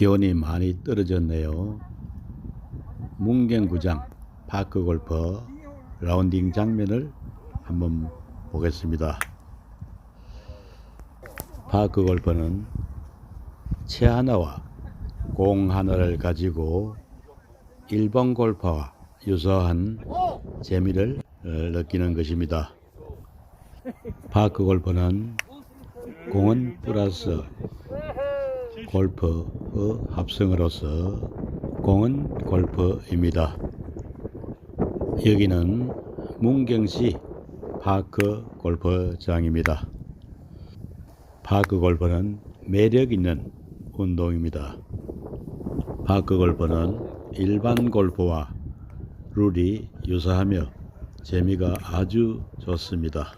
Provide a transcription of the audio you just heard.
기온이 많이 떨어졌네요. 문경구장 파크 골퍼 라운딩 장면을 한번 보겠습니다. 파크 골퍼는 채 하나와 공 하나를 가지고 일본 골퍼와 유사한 재미를 어, 느끼는 것입니다. 파크 골퍼는 공은 플러스 골프의 합성으로서 공은 골프입니다. 여기는 문경시 파크 골프장입니다. 파크 골프는 매력 있는 운동입니다. 파크 골프는 일반 골프와 룰이 유사하며 재미가 아주 좋습니다.